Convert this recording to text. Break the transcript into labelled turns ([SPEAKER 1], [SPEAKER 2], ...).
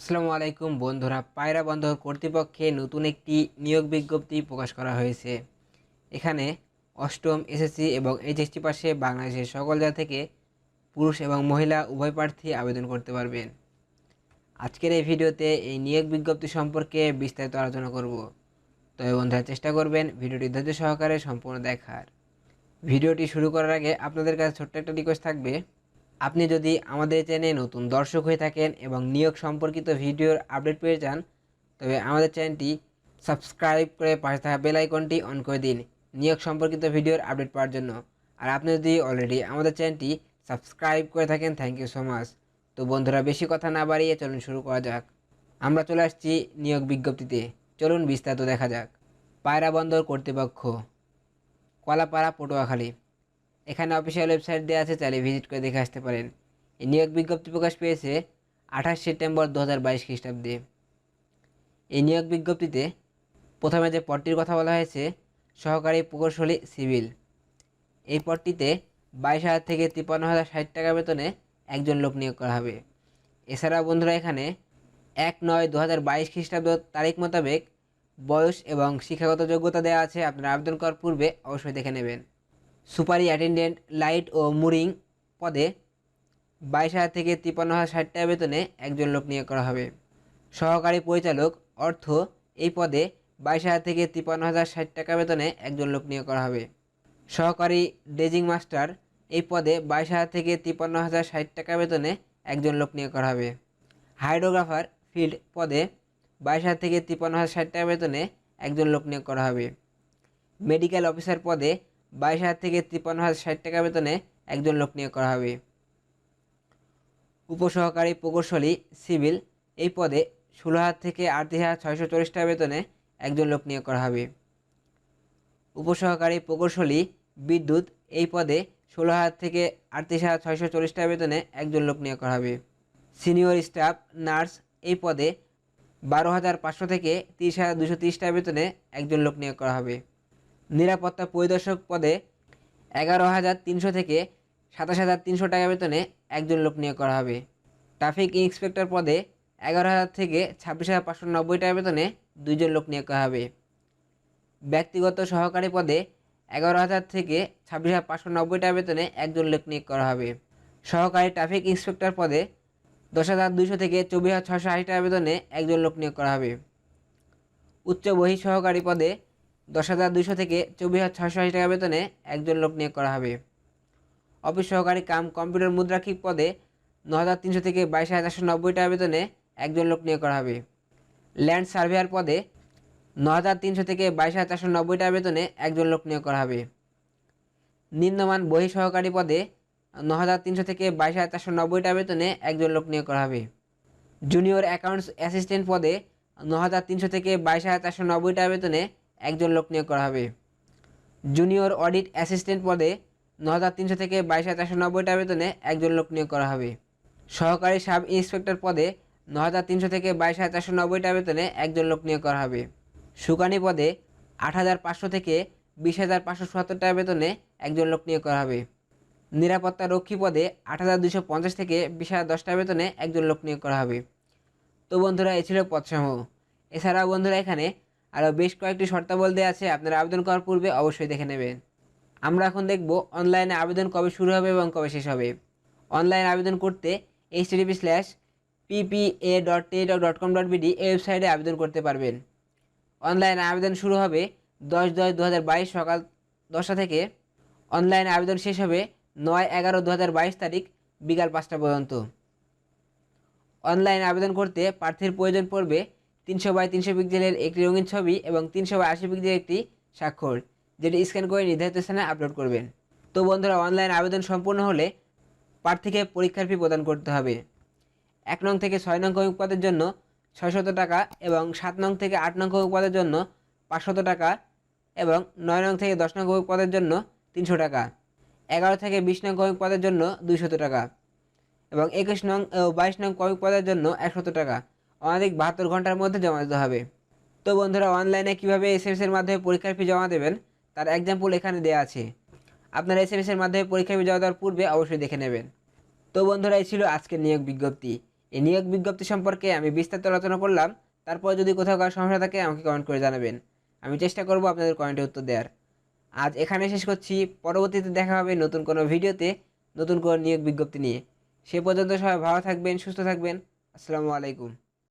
[SPEAKER 1] আসসালামু আলাইকুম বন্ধুরা, পায়রা বন্দর কর্তৃপক্ষে নতুন একটি নিয়োগ বিজ্ঞপ্তি প্রকাশ করা হয়েছে। এখানে অষ্টম এসএসসি এবং এইচএসটি পাশে বাংলাদেশের সকল জায়গা থেকে পুরুষ এবং মহিলা উভয় প্রার্থী আবেদন করতে পারবেন। আজকের এই ভিডিওতে এই নিয়োগ বিজ্ঞপ্তি সম্পর্কে বিস্তারিত আলোচনা করব। তবে বন্ধুরা, চেষ্টা করবেন ভিডিওটি ধৈর্য সহকারে সম্পূর্ণ দেখার। ভিডিওটি শুরু করার আগে আপনাদের কাছে ছোট্ট একটা রিকোয়েস্ট থাকবে। আপনি যদি আমাদের চ্যানেলে নতুন দর্শক হয়ে থাকেন এবং নিয়োগ সম্পর্কিত ভিডিওর আপডেট পেয়ে যান, তবে আমাদের চ্যানেলটি সাবস্ক্রাইব করে পাশে থাকা বেল আইকনটি অন করে দিন নিয়োগ সম্পর্কিত ভিডিওর আপডেট পাওয়ার জন্য। আর আপনি যদি অলরেডি আমাদের চ্যানেলটি সাবস্ক্রাইব করে থাকেন থ্যাংক ইউ সো মাচ তো বন্ধুরা, বেশি কথা না বাড়িয়ে চলুন শুরু করা যাক। আমরা চলে আসছি নিয়োগ বিজ্ঞপ্তিতে। চলুন বিস্তারিত দেখা যাক। পায়রা বন্দর কর্তৃপক্ষ, কলাপাড়া, পটুয়াখালী। এখানে অফিসিয়াল ওয়েবসাইট দেওয়া আছে, চাইলে ভিজিট করে দেখে আসতে পারেন। এই নিয়োগ বিজ্ঞপ্তি প্রকাশ পেয়েছে আঠাশ সেপ্টেম্বর দু হাজার বাইশ খ্রিস্টাব্দে। এই নিয়োগ বিজ্ঞপ্তিতে প্রথমে যে পদটির কথা বলা হয়েছে, সহকারী প্রকৌশলী সিভিল। এই পদটিতে বাইশ হাজার থেকে তিপ্পান্ন হাজার ষাট টাকা বেতনে একজন লোক নিয়োগ করা হবে। এছাড়াও বন্ধুরা, এখানে এক নয় দু হাজার বাইশ খ্রিস্টাব্দ তারিখ মোতাবেক বয়স এবং শিক্ষাগত যোগ্যতা দেওয়া আছে। আপনারা আবেদন করার পূর্বে অবশ্যই দেখে নেবেন। সুপারি অ্যাটেন্ডেন্ট লাইট ও মুরিং পদে বাইশ হাজার থেকে তিপ্পান্ন হাজার ষাট টাকা বেতনে একজন লোক নিয়োগ করা হবে। সহকারী পরিচালক অর্থ এই পদে বাইশ হাজার থেকে তিপ্পান্ন হাজার ষাট টাকা বেতনে একজন লোক নিয়োগ করা হবে। সহকারী ডেজিং মাস্টার এই পদে বাইশ হাজার থেকে তিপ্পান্ন হাজার ষাট টাকা বেতনে একজন লোক নিয়োগ করা হবে। হাইড্রোগ্রাফার ফিল্ড পদে বাইশ হাজার থেকে তিপ্পান্ন হাজার ষাট টাকা বেতনে একজন লোক নিয়োগ করা হবে। মেডিকেল অফিসার পদে বাইশ হাজার থেকে তিপ্পান্ন হাজার ষাট টাকা বেতনে একজন লোক নিয়োগ করা হবে। উপসহকারী প্রকৌশলী সিভিল এই পদে ষোলো হাজার থেকে আটত্রিশ হাজার ছয়শো চল্লিশ টাকা বেতনে একজন লোক নিয়োগ করা হবে। উপসহকারী প্রকৌশলী বিদ্যুৎ এই পদে ষোলো হাজার থেকে আটত্রিশ হাজার ছয়শো চল্লিশ টাকা বেতনে একজন লোক নিয়োগ করা হবে। সিনিয়র স্টাফ নার্স এই পদে বারো হাজার পাঁচশো থেকে তিরিশ হাজার দুশো তিরিশ টাকা বেতনে একজন লোক নিয়োগ করা হবে। নিরাপত্তা পরিদর্শক পদে এগারো হাজার তিনশো থেকে সাতাশ হাজার তিনশো টাকা বেতনে একজন লোক নিয়োগ করা হবে। ট্রাফিক ইন্সপেক্টর পদে এগারো হাজার থেকে ছাব্বিশ হাজার পাঁচশো নব্বই টাকা বেতনে দুইজন লোক নিয়োগ করা হবে। ব্যক্তিগত সহকারী পদে এগারো হাজার থেকে ছাব্বিশ হাজার পাঁচশো নব্বই টাকা বেতনে একজন লোক নিয়োগ করা হবে। সহকারী ট্রাফিক ইন্সপেক্টর পদে দশ হাজার দুইশো থেকে চব্বিশ হাজার ছশো আশি টাকা বেতনে একজন লোক নিয়োগ করা হবে। উচ্চ বহি সহকারী পদে দশ হাজার দুইশো থেকে চব্বিশ হাজার ছশো আশি টাকা বেতনে একজন লোক নিয়োগ করা হবে। অফিস সহকারী কাম কম্পিউটার মুদ্রাক্ষিক পদে ন হাজার তিনশো থেকে বাইশ হাজার চারশো নব্বই টাকা বেতনে একজন লোক নিয়োগ করা হবে। ল্যান্ড সার্ভেয়ার পদে ন হাজার তিনশো থেকে বাইশ হাজার চারশো নব্বই টাকা বেতনে একজন লোক নিয়োগ করা হবে। নিম্নমান বহি সহকারী পদে ন হাজার তিনশো থেকে বাইশ হাজার চারশো নব্বই টাকা বেতনে একজন লোক নিয়োগ করা হবে। জুনিয়র অ্যাকাউন্টস অ্যাসিস্ট্যান্ট পদে ন হাজার তিনশো থেকে বাইশ হাজার চারশো নব্বই টাকা বেতনে একজন লোক নিয়োগ করা হবে। জুনিয়র অডিট অ্যাসিস্ট্যান্ট পদে ন হাজার তিনশো থেকে বাইশ হাজার চারশো নব্বই টাকা বেতনে একজন লোক নিয়োগ করা হবে। সহকারী সাব ইন্সপেক্টর পদে ন হাজার তিনশো থেকে বাইশ হাজার চারশো নব্বই টাকা বেতনে একজন লোক নিয়োগ করা হবে। সুকানি পদে আট হাজার পাঁচশো থেকে বিশ হাজার পাঁচশো সত্তর টাকা বেতনে একজন লোক নিয়োগ করা হবে। নিরাপত্তা রক্ষী পদে আট হাজার দুশো পঞ্চাশ থেকে বিশ হাজার দশ টাকা বেতনে একজন লোক নিয়োগ করা হবে। তো বন্ধুরা এ ছিল পদসমূহ। এছাড়াও বন্ধুরা, এখানে আরও বেশ কয়েকটি শর্তাবল দেওয়া আছে, আপনারা আবেদন করার পূর্বে অবশ্যই দেখে নেবেন। আমরা এখন দেখব অনলাইনে আবেদন কবে শুরু হবে এবং কবে শেষ হবে। অনলাইন আবেদন করতে H TV slash PPA dot teletalk dot com dot BD এই ওয়েবসাইটে আবেদন করতে পারবেন। অনলাইন আবেদন শুরু হবে দশ দশ দু সকাল দশটা থেকে। অনলাইন আবেদন শেষ হবে নয় এগারো দু তারিখ বিকাল পাঁচটা পর্যন্ত। অনলাইন আবেদন করতে প্রার্থীর প্রয়োজন পড়বে তিনশো বাই তিনশো পিক্সেলের একটি রঙিন ছবি এবং তিনশো বাই আশি পিক্সেলের একটি স্বাক্ষর, যেটি স্ক্যান করে নির্ধারিত স্থানে আপলোড করবেন। তো বন্ধুরা, অনলাইন আবেদন সম্পূর্ণ হলে প্রার্থীকে পরীক্ষার ফি প্রদান করতে হবে। এক নং থেকে ছয় নং কমিক পদের জন্য ছয়শত টাকা এবং সাত নং থেকে আট নং কমিক পদের জন্য পাঁচশত টাকা এবং নয় নং থেকে দশ নং কমিক পদের জন্য তিনশো টাকা। এগারো থেকে বিশ নং কমিক পদের জন্য দুইশত টাকা এবং একুশ নং ও বাইশ নং কমিক পদের জন্য একশত টাকা। অনাধিক বাহাত্তর ঘণ্টার মধ্যে জমা দিতে হবে। তো বন্ধুরা অনলাইনে কীভাবে এস এম এর মাধ্যমে পরীক্ষার ফি জমা দেবেন? তার এক্সাম্পল এখানে দেওয়া আছে। আপনারা এস এম এর মাধ্যমে পরীক্ষা ফি জমা দেওয়ার পূর্বে অবশ্যই দেখে নেবেন। তো বন্ধুরা, এই ছিল আজকের নিয়োগ বিজ্ঞপ্তি। এই নিয়োগ বিজ্ঞপ্তি সম্পর্কে আমি বিস্তারিত আলোচনা করলাম। তারপর যদি কোথাও কারও সমস্যা থাকে, আমাকে কমেন্ট করে জানাবেন। আমি চেষ্টা করব আপনাদের কমেন্টে উত্তর দেওয়ার। আজ এখানে শেষ করছি। পরবর্তীতে দেখা হবে নতুন কোনো ভিডিওতে নতুন কোনো নিয়োগ বিজ্ঞপ্তি নিয়ে। সে পর্যন্ত সবাই ভালো থাকবেন, সুস্থ থাকবেন। আসসালামু আলাইকুম।